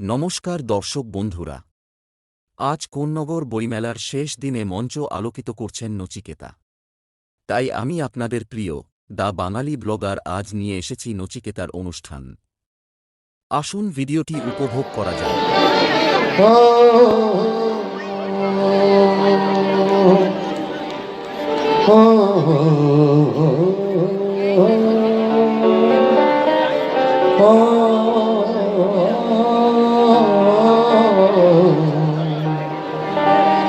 নমস্কার দর্শক বন্ধুরা আজ কোন্নগর বইমেলার শেষ দিনে মঞ্চ আলোকিত করছেন নচিকেতা তাই আমি আপনাদের প্রিয় দা বাঙালি ব্লগার আজ নিয়ে এসেছি নচিকেতার অনুষ্ঠান আসুন ভিডিওটি উপভোগ করা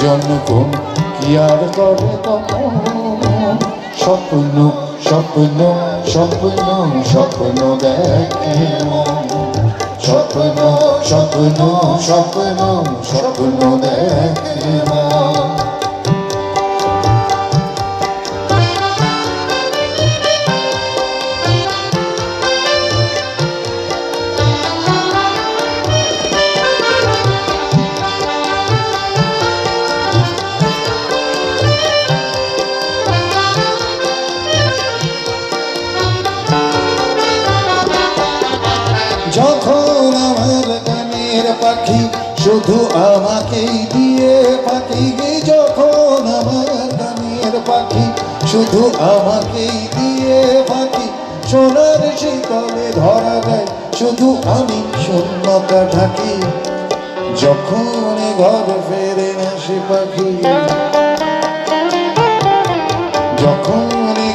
জনগণ কি আর করে তখন স্বপ্ন স্বপ্ন স্বপ্ন স্বপ্ন দেখে। স্বপ্ন স্বপ্ন স্বপ্ন স্বপ্ন দেখে আমাকেই দিয়ে পাখি সোনার শীতলে ধরা দেয়। শুধু আমি শূন্যতা ঢাকি। যখন ঘর ফেরে না সে পাখি। যখন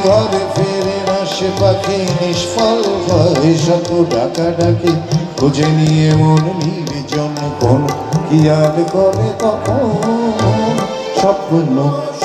ঘরে ফেরে না সে পাখি, নিষ্ফল হয় শত ডাকা ডাকি খুঁজে নিয়ে মন নির্জন কোন কি আর করে তখন? স্বপ্ন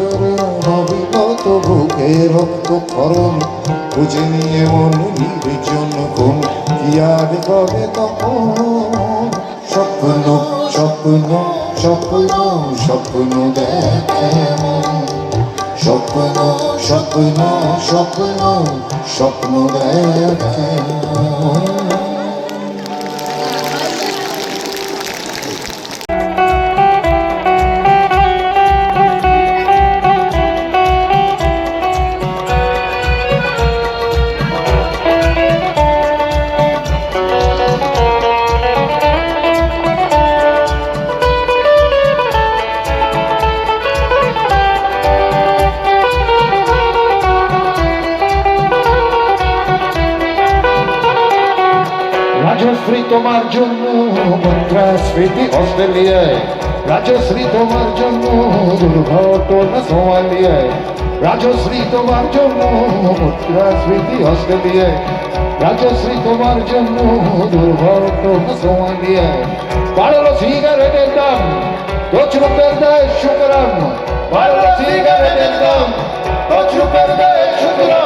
ক্লান্ত চরণ অবিগত বুকে রক্ত খরণ? খুঁজে নিয়ে মন নির্জন কোন কি আর করে তখন? স্বপ্ন স্বপ্ন স্বপ্ন স্বপ্ন দেখে স্বপ্ন স্বপ্ন স্বপ্ন স্বপ্ন দেখে স্মৃতি অস্ট্রেলিয়ায় রাজশ্রী তোমার জন্য দুর্ঘটনা সোমালিয়ায় রাজশ্রী তোমার জন্য স্মৃতি অস্ট্রেলিয়ায় রাজশ্রী তোমার জন্য দুর্ঘটনা সোমালিয়ায় বাড়লো সিগারেটের দাম রুপের দেয় শুক্রাম বাড়লো সিগারেটের দাম রুপের দেয় শুক্রাম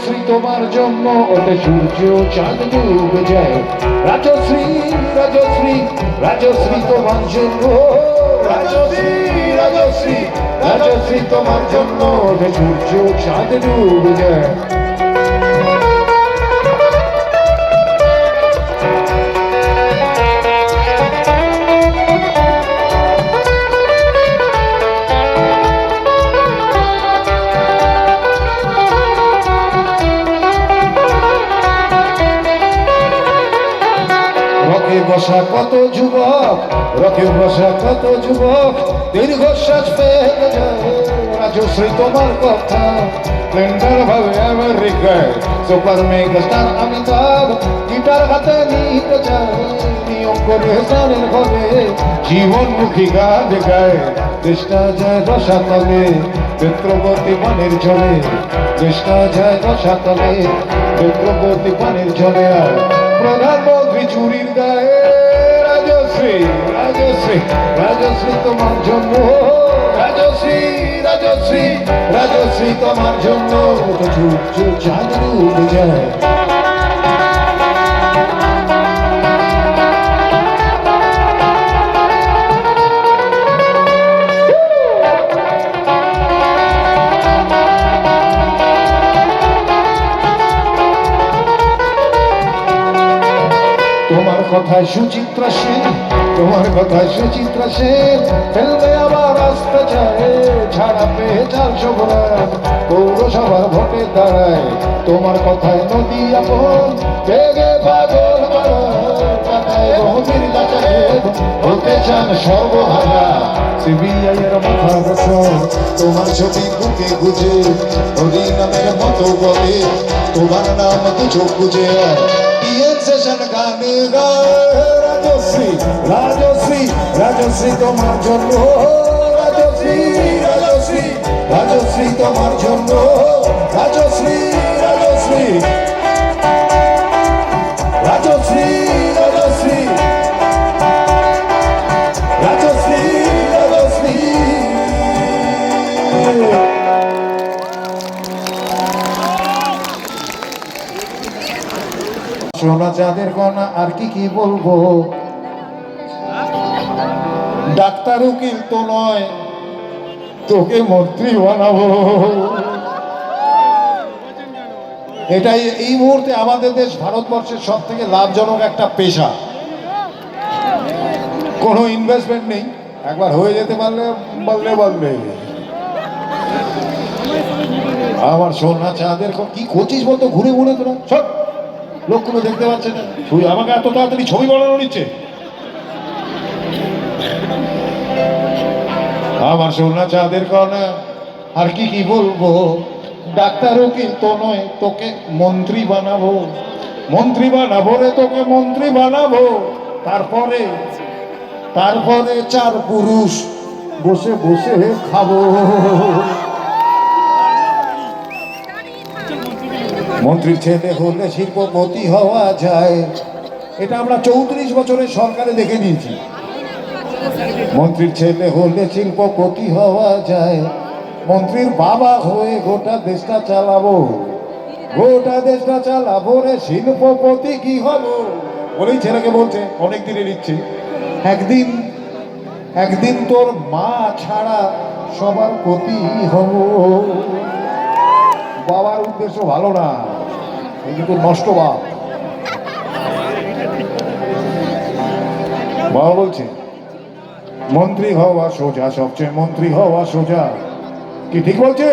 রাজশ্রী তোমার জন্ম ওতে সূর্য চাঁদ ডুবে যায় রাজশ্রী রাজশ্রী রাজশ্রী তোমার জন্ম রাজশ্রী রাজশ্রী রাজশ্রী তোমার জন্ম ওতে সূর্য চাঁদ ডুবে যায় বসা কত যুবক রকে বসা কত যুবক, দীর্ঘশ্বাস যায় রাজশ্রী তোমার কথা স্প্লেন্ডার ভাবে আমেরিকায়, super mega star Amitabh guitar হাতে নিতে চায় নিয়ম করে জীবনমুখী গান গায়। চেষ্টা যায় ঝরে চেষ্টা যায় ঝরে আর প্রধানমন্ত্রী চুরির গায়ে রাজশ্রী রাজশ্রী রাজশ্রী তোমার জন্য। রাজশ্রী রাজশ্রী রাজশ্রী তোমার জন্য চাঁদ ডুবে যায়। কথায় সুচিত্রা সেন তোমার কথায় সুচিত্রা সেন। ফেলবে আবার আসতে চায়, ছাড়া পেয়ে চারশো ভোলার পৌরসভার ভোটে দাঁড়ায়, তোমার কথায় নদী আপন। বেগে পাগল হতে চান সর্বহারা। সিবিআই এর মাথা বসন তোমার ছবি বুকে গুজে হরি নামের মতো বলে, তোমার নাম দু চোখ গানে গায়। রাজশ্রী রাজশ্রী রাজশ্রী তোমার জন্য, রাজশ্রী রাজশ্রী রাজশ্রী তোমার জন্য, রাজশ্রী রাজশ্রী। রাজশ্রী রাজশ্রী। রাজশ্রী রাজশ্রী। সোনা চাঁদের কণা আর কি কি বলব? ডাক্তার উকিল তো নয়, তোকে মন্ত্রী বানাবো। এটাই এই মুহূর্তে আমাদের দেশ ভারতবর্ষের সব থেকে লাভজনক একটা পেশা। কোনো ইনভেস্টমেন্ট নেই, একবার হয়ে যেতে পারলে, বললে বলবে। আমার সোনা চাঁদের কি করছিস বলতো, ঘুরে ঘুরে তোরা? সব লোকগুলো দেখতে পাচ্ছে না। তুই আমাকে এত তাড়াতাড়ি ছবি বানানো নিচ্ছে আমার সোনা চাঁদের কণা, আর কি কি বলব? ডাক্তার উকিল তো নয়, তোকে মন্ত্রী বানাবো। মন্ত্রী বানাবো রে তোকে, মন্ত্রী বানাবো। তারপরে তারপরে চার পুরুষ বসে বসে খাব। মন্ত্রীর ছেলে হলে শিল্পপতি হওয়া যায়। এটা আমরা চৌত্রিশ বছরের সরকারে দেখে নিয়েছি। মন্ত্রীর ছেলে হলে শিল্পপতি হওয়া যায়। মন্ত্রীর বাবা হয়ে গোটা দেশটা চালাবো। গোটা দেশটা চালাবো রে শিল্পপতি কি হব? বলেই ছেলেকে বলছে, অনেক দিনের ইচ্ছে একদিন একদিন তোর মা ছাড়া সবার পতি হব। বাবার উদ্দেশ্য ভালো না, কিন্তু নষ্ট বাপ। বাবা বলছে মন্ত্রী হওয়া সোজা, সবচেয়ে মন্ত্রী হওয়া সোজা। কি ঠিক বলছে?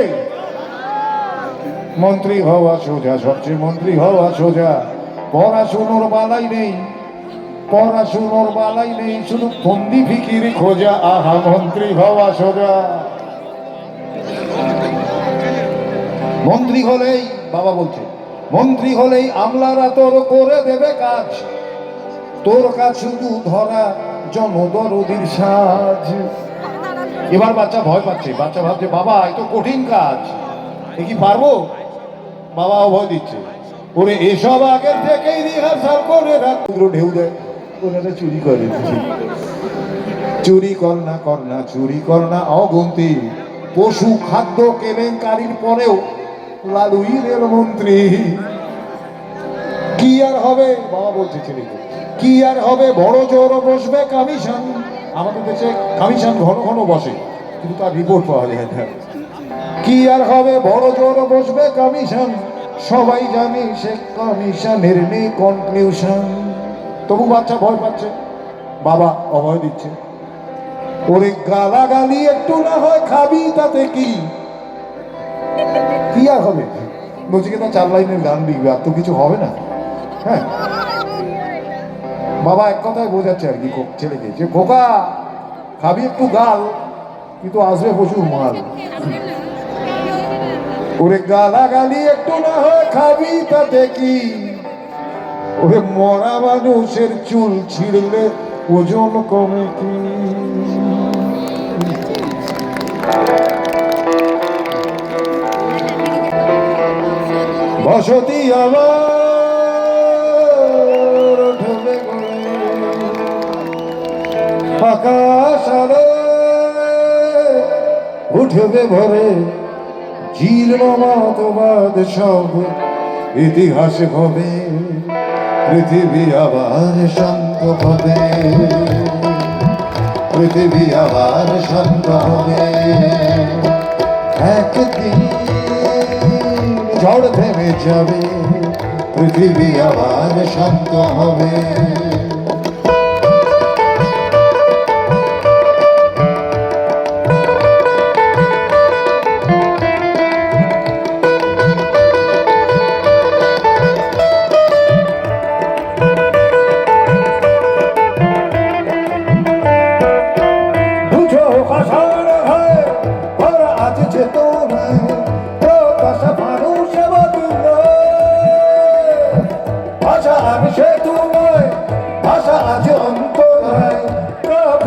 মন্ত্রী হওয়া সোজা, সবচেয়ে মন্ত্রী হওয়া সোজা। পড়াশুনোর বালাই নেই, পড়াশুনোর বালাই নেই, শুধু ফন্দি ফিকির খোঁজা। আহা, মন্ত্রী হওয়া সোজা। মন্ত্রী হলেই, বাবা বলছে, মন্ত্রী হলেই আমলারা তোর করে দেবে কাজ। তোর কাজ শুধু ধরা সাজ। এবার বাচ্চা ভয় পাচ্ছে, বাচ্চা ভাবছে, বাবা, এ তো কঠিন কাজ। এ কি পারব? বাবাও ভয় দিচ্ছে। ওরে এসব আগের থেকেই রিহার্সাল করে রাখ। ঢেউ দেয়। ওনারা চুরি করে চুরি কর না কর না, চুরি কর না, অগুন্তি। পশু খাদ্য কেলেঙ্কারির পরেও লালুই রেলমন্ত্রী কি আর হবে? বাবা বলছে ছেলেকে কি আর হবে? বড় জোর বসবে কমিশন। আমাদের দেশে কমিশন ঘন ঘন বসে। কিন্তু তার রিপোর্ট পাওয়া যায় না। কি আর হবে? বড় জোর বসবে কমিশন। সবাই জানে সে কমিশনের নেই কনক্লিউশন তবু বাচ্চা ভয় পাচ্ছে। বাবা অভয় দিচ্ছে। ওরে গালাগালি একটু না হয় খাবি তাতে কি? কি আর হবে? নচিকেতা চার লাইনের গান লিখবে, আর তো কিছু হবে না। হ্যাঁ। বাবা এক কথায় বোঝাচ্ছে আর কি ছেলেকে। যে খোকা, খাবি একটু গাল, কিন্তু আসবে প্রচুর মাল। ওরে গালাগালি একটু না হয়, খাবি তাতে কি? ওরে মরা মানুষের চুল ছিঁড়লে ওজন কমে কি? বসতি আমার উঠবে ভরে জীর্ণ মতবাদ সব। ইতিহাস হবে পৃথিবী আবার শান্ত হবে। পৃথিবী আবার শান্ত হবে। একদিন ঝড় থেমে যাবে, পৃথিবী আবার শান্ত হবে।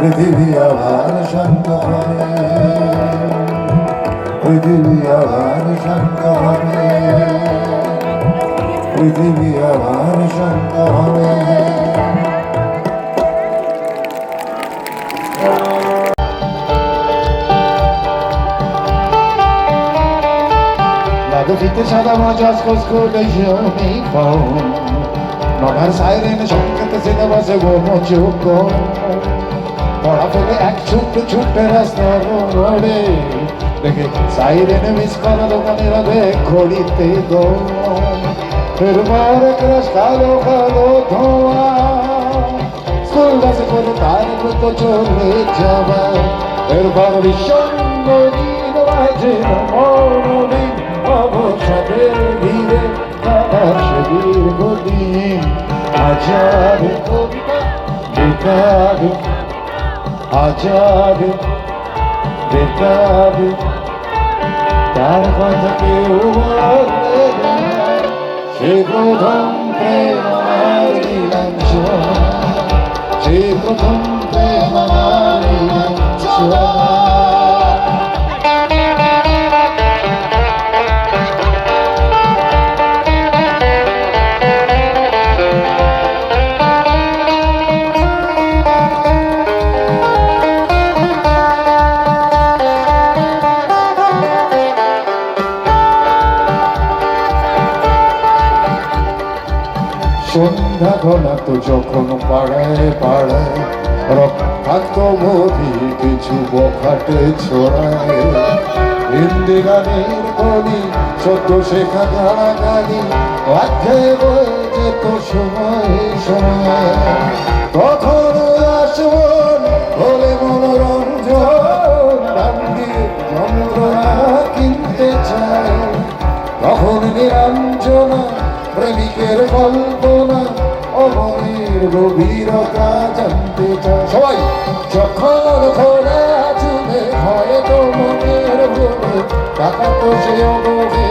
পৃথিবী আবার শান্ত হবে পৃথিবী আবার শান্ত হবে পৃথিবী আবার শান্ত হবে cosita সাদা মজাজ করে নেই পাও নভার সাইরেন, সংকেত সিনেমাসে গোমযোগ্য পড়া ফেলে এক ছোট্ট ছোট্ট রাস্তা রোডে। দেখে সাইরেন মিস করা দোকানের আগে ঘড়িতে দো এরপর ক্রাশ কালো কালো ধোঁয়া। করে তার মতো চলে যাবা এরপর কবিতা বেকার আজাদ বেকার তার কথা কেউ। সে প্রথম প্রেম সে প্রথম প্রেম যখন পাড়ায় পাড়ায় রক্তাক্ত মধি কিছু বখাটে ছড়ায়। হিন্দি গানের কলি সত্য শেখা গাড়াগাড়ি অধ্যায় বয়ে যেত সময় সময়। কখন আসবন বলে মনোরঞ্জন কিনতে চায়। তখন নিরঞ্জনা, প্রেমিকের কল্পনা অমনের গভীরতা জানতে চায় সবাই, যখন খোলা চুলে হয়তো মনের ভুলে টাকা তো সে মেনে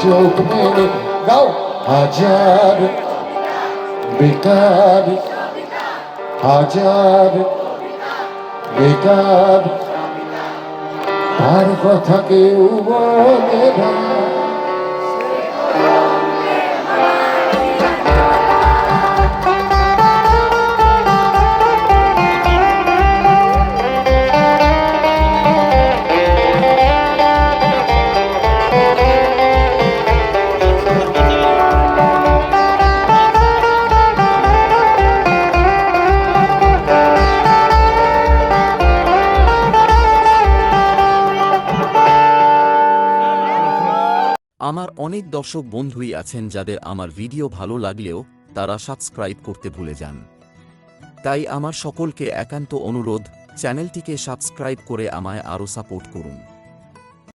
চোখ মেনে গাও হাজার বেকার হাজার বেকার। আর কথা কেউ বলে না। অনেক দর্শক বন্ধুই আছেন যাদের আমার ভিডিও ভালো লাগলেও তারা সাবস্ক্রাইব করতে ভুলে যান। তাই আমার সকলকে একান্ত অনুরোধ, চ্যানেলটিকে সাবস্ক্রাইব করে আমায় আরও সাপোর্ট করুন।